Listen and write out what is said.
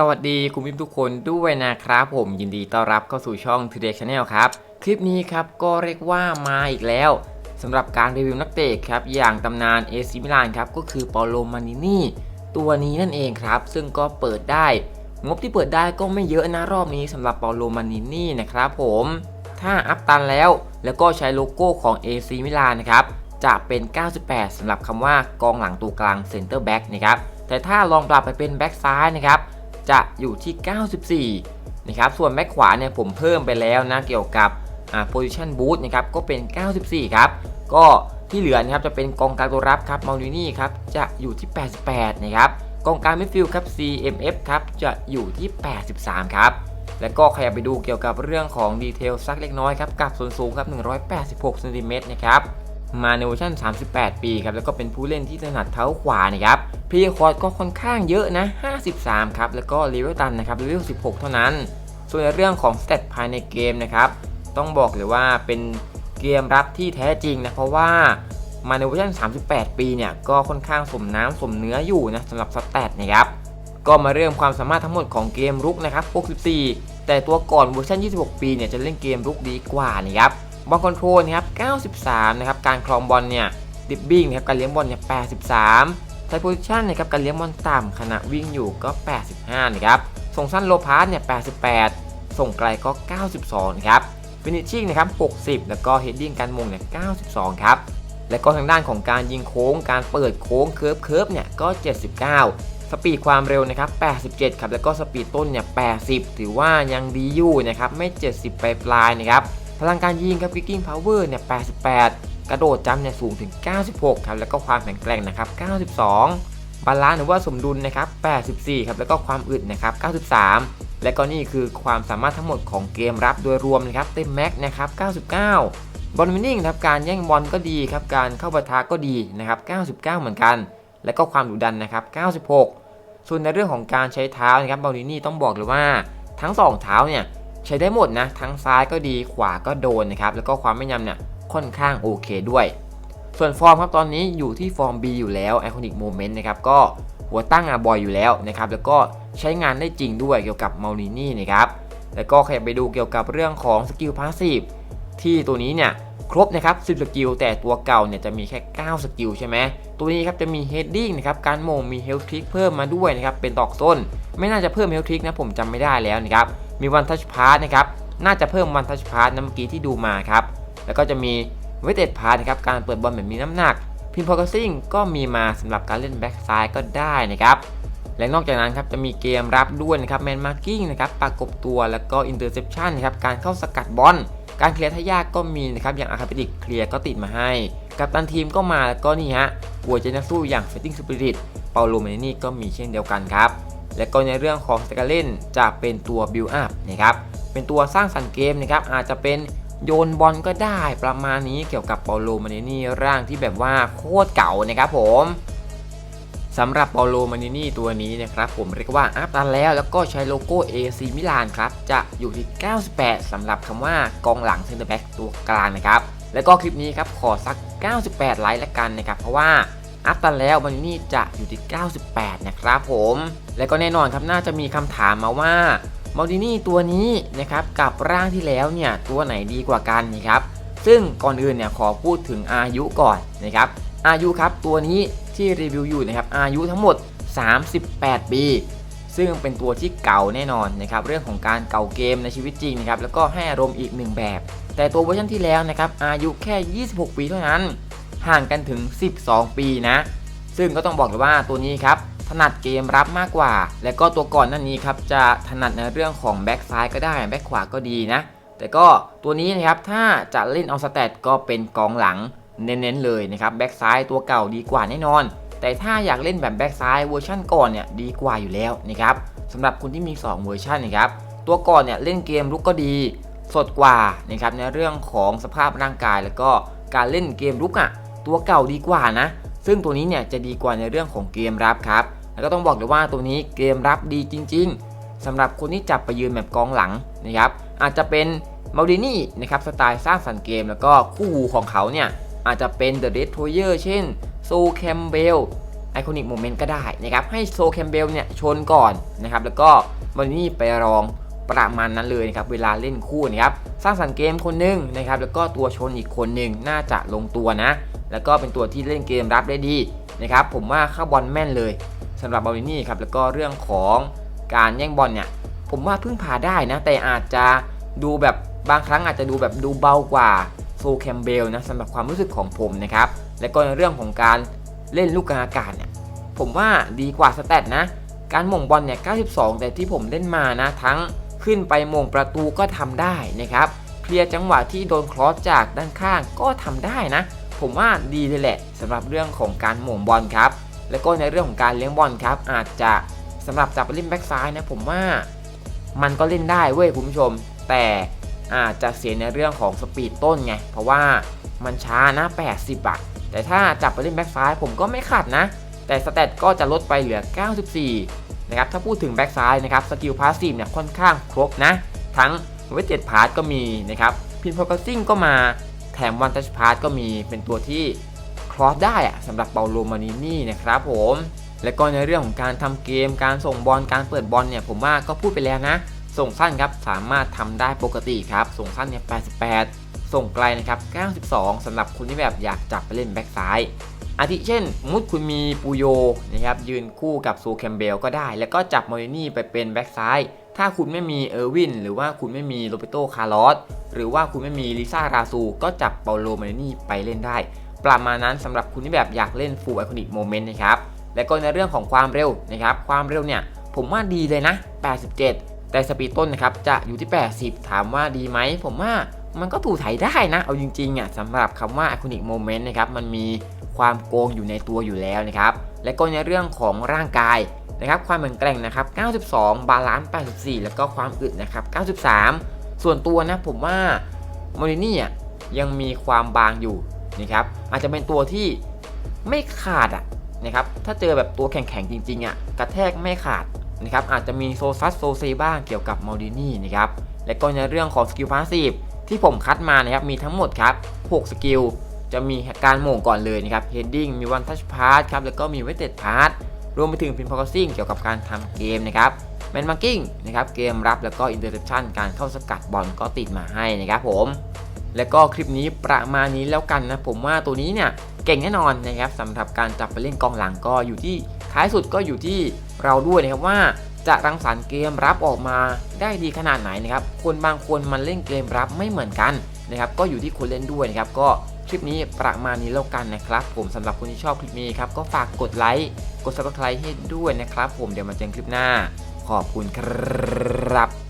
สวัสดีคุณผู้ชมทุกคนด้วยนะครับผมยินดีต้อนรับเข้าสู่ช่อง Today Channel ครับ คลิปนี้ครับก็เรียกว่ามาอีกแล้วสำหรับการรีวิวนักเตะครับ อย่างตำนานเอซิมิลานครับ ก็คือเปาโลมานินี่ ตัวนี้นั่นเองครับ ซึ่งก็เปิดได้ งบที่เปิดได้ก็ไม่เยอะนะรอบนี้สำหรับเปาโลมานินี่นะครับผมถ้าอัพตันแล้วแล้วก็ใช้โลโก้ของ AC มิลานนะครับจะเป็น 98สำหรับคำว่ากองหลังตัวกลางเซนเตอร์แบ็กนะครับแต่ถ้าลองปรับไปเป็นแบ็กซ้ายนะครับ จะอยู่ที่ 94 นะครับ ส่วนแบ็กขวาเนี่ยผมเพิ่มไปแล้วนะเกี่ยวกับอ่า position boot นะครับ ก็เป็น 94 ครับ ก็ที่เหลือนะครับจะเป็นกองกลางตัวรับครับมารินี่ครับจะอยู่ที่ 88 นะครับกองกลางมิดฟิลด์ครับ CMF ครับจะอยู่ที่ 83 ครับ แล้วก็ขยับไปดูเกี่ยวกับเรื่องของดีเทลสักเล็กน้อยครับกับส่วนสูงครับ 186ซนติเมตรนะครับมาในเวอร์ชัน38 ปีครับแล้วก็เป็นผู้เล่นที่ถนัดเท้าขวานะครับ พีคอร์ดก็ค่อนข้างเยอะนะ 53 ครับ แล้วก็เลเวลตันนะครับเลเวล 16 เท่านั้น ส่วนในเรื่องของสเตตภายในเกมนะครับ ต้องบอกเลยว่าเป็นเกมรับที่แท้จริงนะ เพราะว่ามาในเวอร์ชัน38 ปีเนี่ย ก็ค่อนข้างสมน้ำสมเนื้ออยู่นะสำหรับสเตตนะครับ ก็มาเริ่มความสามารถทั้งหมดของเกมรุกนะครับ 64 แต่ตัวก่อนเวอร์ชัน26 ปีเนี่ยจะเล่นเกมรุกดีกว่านะครับบอลคอนโทรลนะครับ 93 นะครับ การครองบอลเนี่ยดิบบิ้งนะครับ การเลี้ยงบอลเนี่ย 83 ไทโพซิชันนะครับการเลี้ยงบอลต่ำขณะวิ่งอยู่ก็ 85 นะครับส่งสั้นโลพาสเนี่ย 88 ส่งไกลก็ 92 นะครับฟินิชชิ่งนะครับ 60 แล้วก็เฮดดิ้งการมงเนี่ย 92 ครับ และก็ทางด้านของการยิงโค้ง การเปิดโค้งเคิร์ฟเคิร์ฟเนี่ยก็ 79 สปีดความเร็วนะครับ 87 ครับ แล้วก็สปีดต้นเนี่ย 80 ถือว่ายังดีอยู่นะครับ ไม่ 70 ปลายปลายๆนะครับ พลังการยิงครับ kicking power เนี่ย 88 กระโดดจำเนี่ยสูงถึง 96 ครับ แล้วก็ความแข็งแกร่งนะครับ 92 บาลานซ์หรือว่าสมดุลนะครับ 84 ครับ แล้วก็ความอึดนะครับ 93 และก็นี่คือความสามารถทั้งหมดของเกมรับโดยรวมนะครับ เต็มแม็กนะครับ 99 บอลวินนิ่งครับการแย่งบอลก็ดีครับ การเข้าปะทะก็ดีนะครับ 99 เหมือนกัน และก็ความดุดันนะครับ 96 ส่วนในเรื่องของการใช้เท้านะครับบอลวินนี่ต้องบอกเลยว่าทั้งสองเท้าเนี่ยใช้ได้หมดนะ ทั้งซ้ายก็ดี ขวาก็โดนนะครับ แล้วก็ความแม่นยำเนี่ย ค่อนข้างโอเคด้วย ส่วนฟอร์มครับตอนนี้อยู่ที่ฟอร์ม B อยู่แล้ว Iconic Moment นะครับก็หัวตั้งอาบอยอยู่แล้วนะครับแล้วก็ใช้งานได้จริงด้วยเกี่ยวกับมารินี่นะครับแล้วก็ขยับไปดูเกี่ยวกับเรื่องของสกิลพาสซีฟที่ตัวนี้เนี่ยครบนะครับ 10 สกิล แต่ตัวเก่าเนี่ยจะมีแค่ 9 สกิลใช่ไหม ตัวนี้ครับจะมี Heading นะครับ การโมงมี Health Trick เพิ่มมาด้วยนะครับ เป็นตอกส้น ไม่น่าจะเพิ่ม Health Trick นะผมจำไม่ได้แล้วนะครับ มีวันทัชพาร์นะครับ น่าจะเพิ่มวันทัชพาร์นะเมื่อกี้ที่ดูมาครับ แล้วก็จะมีเวทเต็ดพาร์นะครับการเปิดบอลแบบมีน้ำหนัก พินพอร์ซิงก็มีมาสำหรับการเล่นแบ็กซ้ายก็ได้นะครับและนอกจากนั้นครับจะมีเกมรับด้วยนะครับแมนมาร์กิ้งนะครับประกบตัวแล้วก็อินเตอร์เซปชันนะครับการเข้าสกัดบอลการเคลียร์ทายากก็มีนะครับอย่างอาคาเปติกเคลียร์ก็ติดมาให้ กับตันทีมก็มาแล้วก็นี่ฮะหัวเจนักสู้อย่างเฟตติ้งสปิริตเปาโลเมนี่ก็มีเช่นเดียวกันครับและก็ในเรื่องของสกาเล่นจะเป็นตัวบิลอัพนะครับเป็นตัวสร้างสรรค์เกมนะครับอาจจะเป็น โยนบอลก็ได้ประมาณนี้เกี่ยวกับเปาโลมานินี่ร่างที่แบบว่าโคตรเก่านะครับผมสำหรับเปาโลมานินี่ตัวนี้นะครับผมเรียกว่าอัพตันแล้วแล้วก็ใช้โลโก้ AC มิลานครับจะอยู่ที่ 98สำหรับคำว่ากองหลังเซนเตอร์แบ็กตัวกลางนะครับแล้วก็คลิปนี้ครับขอสัก 98 ไลค์ละกันนะครับเพราะว่าอัพตันแล้วมานินี่จะอยู่ที่ 98 นะครับผม และก็แน่นอนครับน่าจะมีคำถามมาว่า มัลตินี่ตัวนี้นะครับกับร่างที่แล้วเนี่ยตัวไหนดีกว่ากันนะครับซึ่งก่อนอื่นเนี่ยขอพูดถึงอายุก่อนนะครับอายุครับตัวนี้ที่รีวิวอยู่นะครับอายุทั้งหมด 38 ปี ซึ่งเป็นตัวที่เก่าแน่นอนนะครับเรื่องของการเก่าเกมในชีวิตจริงนะครับแล้วก็ให้อารมณ์อีกหนึ่งแบบ แต่ตัวเวอร์ชันที่แล้วนะครับอายุแค่ 26 ปีเท่านั้น ห่างกันถึง 12 ปีนะ ซึ่งก็ต้องบอกเลยว่าตัวนี้ครับ ถนัดเกมรับมากกว่า และก็ตัวก่อนหนั่นนี้ครับจะถนัดในเรื่องของแบ็กซ้ายก็ได้แบ็กขวาก็ดีนะ แต่ก็ตัวนี้นะครับถ้าจะเล่นเอาสแตทก็เป็นกองหลังเน้นๆเลยนะครับแบ็กซ้ายตัวเก่าดีกว่าแน่นอน แต่ถ้าอยากเล่นแบบแบ็กซ้ายเวอร์ชันก่อนเนี่ยดีกว่าอยู่แล้วนะครับสำหรับคนที่มี 2 เวอร์ชันนะครับตัวก่อนเนี่ยเล่นเกมลุกก็ดีสดกว่านะครับในเรื่องของสภาพร่างกายแล้วก็การเล่นเกมลุกอะตัวเก่าดีกว่านะ ซึ่งตัวนี้เนี่ยจะดีกว่าในเรื่องของเกมรับครับ แล้วก็ต้องบอกเลยว่าตัวนี้เกมรับดีจริง ๆสำหรับคนที่จับไปยืนแบบกองหลังนะครับอาจจะเป็นมาดินี่นะครับสไตล์สร้างสรรค์เกม แล้วก็คู่หูของเขาเนี่ยอาจจะเป็นเดอะเดสโทเยอร์เช่นโซแคมเบลไอคอนิกโมเมนต์ก็ได้นะครับให้โซแคมเบลเนี่ยชนก่อนนะครับแล้วก็บอลนี่ไปรองประมาณนั้นเลยนะครับเวลาเล่นคู่นะครับสร้างสรรค์เกมคนหนึ่งนะครับแล้วก็ตัวชนอีกคนหนึ่งน่าจะลงตัวนะ แล้วก็เป็นตัวที่เล่นเกมรับได้ดีนะครับผมว่าเข้าบอลแม่นเลย สำหรับบอลนี่ครับแล้วก็เรื่องของการแย่งบอลเนี่ยผมว่าพึ่งพาได้นะ แต่อาจจะดูแบบบางครั้งอาจจะดูแบบดูเบากว่าโซแคมเบลนะสำหรับความรู้สึกของผมนะครับและก็ในเรื่องของการเล่นลูกกลางอากาศเนี่ยผมว่าดีกว่าสแตทนะ การหม่งบอลเนี่ย 92 แต่ที่ผมเล่นมานะ ทั้งขึ้นไปหม่งประตูก็ทำได้นะครับเคลียร์จังหวะที่โดนครอสจากด้านข้างก็ทำได้นะ ผมว่าดีเลยแหละสำหรับเรื่องของการหม่งบอลครับ และก็ในเรื่องของการเลี้ยงบอลครับ อาจจะสำหรับจับไปเล่นแบ็กซ้ายนะผมว่ามันก็เล่นได้เว้ยคุณผู้ชม แต่อาจจะเสียในเรื่องของสปีดต้นไง เพราะว่ามันช้านะ 80บาทแต่ถ้าจับไปเล่นแบ็กซ้ายผมก็ไม่ขัดนะ แต่สเตตก็จะลดไปเหลือ 94 นะครับ ถ้าพูดถึงแบ็กซ้ายนะครับ สกิลพาสซีฟเนี่ยค่อนข้างครบนะ ทั้งเวทเจ็ดพาร์ตก็มีนะครับ พินโฟกัสซิ่งก็มา แถมวันทัชพาร์ตก็มี เป็นตัวที่ รอสได้อะสำหรับเปาโลมานินี่นะครับผมและก็ในเรื่องของการทำเกม การส่งบอล การเปิดบอลเนี่ยผมว่าก็พูดไปแล้วนะ ส่งสั้นครับสามารถทำได้ปกติครับ ส่งสั้นเนี่ย 88 ส่งไกลนะครับ 92สำหรับคุณที่แบบอยากจับไปเล่นแบ็กซ้าย อาทิเช่นมุดคุณมีปูโยนะครับยืนคู่กับซูแคมเบลก็ได้ แล้วก็จับมอรินี่ไปเป็นแบ็กซ้าย ถ้าคุณไม่มีเออร์วินหรือว่าคุณไม่มีโรเบโตคาร์ลอสหรือว่าคุณไม่มีลิซ่าราซู ก็จับเปาโลมอรินี่ไปเล่นได้ ประมาณนั้นสำหรับคุณที่แบบอยากเล่นฟูลไอคอนิกโมเมนต์นะครับ และก็ในเรื่องของความเร็วนะครับ ความเร็วเนี่ยผมว่าดีเลยนะ 87 แต่สปีดต้นนะครับจะอยู่ที่ 80 ถามว่าดีไหม ผมว่ามันก็ถูถ่ายได้นะ เอาจริงๆอะสำหรับคำว่า Iconic Moment นะครับมันมีความโกงอยู่ในตัวอยู่แล้วนะครับ และก็ในเรื่องของร่างกายนะครับความแข็งแกร่งนะครับ 92 บาลานซ์ 84 แล้วก็ความอึดนะครับ 93 ส่วนตัวนะผมว่าโมรินี่อะยังมีความบางอยู่ นะครับอาจจะเป็นตัวที่ไม่ขาดอะนะครับถ้าเจอแบบตัวแข็งๆจริงๆอะกระแทกไม่ขาดนะครับอาจจะมีโซซัสโซเซบ้างเกี่ยวกับมอรินี่นะครับและก็ในเรื่องของสกิลพาสซีฟที่ผมคัดมานะครับมีทั้งหมดครับ 6 สกิล จะมีการโหม่งก่อนเลยนะครับ heading มี one touch pass ครับแล้วก็มี weighted pass รวมไปถึง pin focusing เกี่ยวกับการทำเกมนะครับ man marking นะครับเกมรับแล้วก็ interception การเข้าสกัดบอลก็ติดมาให้นะครับผม แล้วก็คลิปนี้ประมาณนี้แล้วกันนะผมว่าตัวนี้เนี่ยเก่งแน่นอนนะครับสำหรับการจับไปเล่นกองหลังก็อยู่ที่ท้ายสุดก็อยู่ที่เราด้วยนะครับว่าจะรังสรรค์เกมรับออกมาได้ดีขนาดไหนนะครับคนบางคนมันเล่นเกมรับไม่เหมือนกันนะครับก็อยู่ที่คนเล่นด้วยนะครับก็คลิปนี้ประมาณนี้แล้วกันนะครับ ผมสำหรับคนที่ชอบคลิปนี้ครับก็ฝากกดไลค์กด subscribe ให้ด้วยนะครับ ผมเดี๋ยวมาเจอกันคลิปหน้า ขอบคุณครับ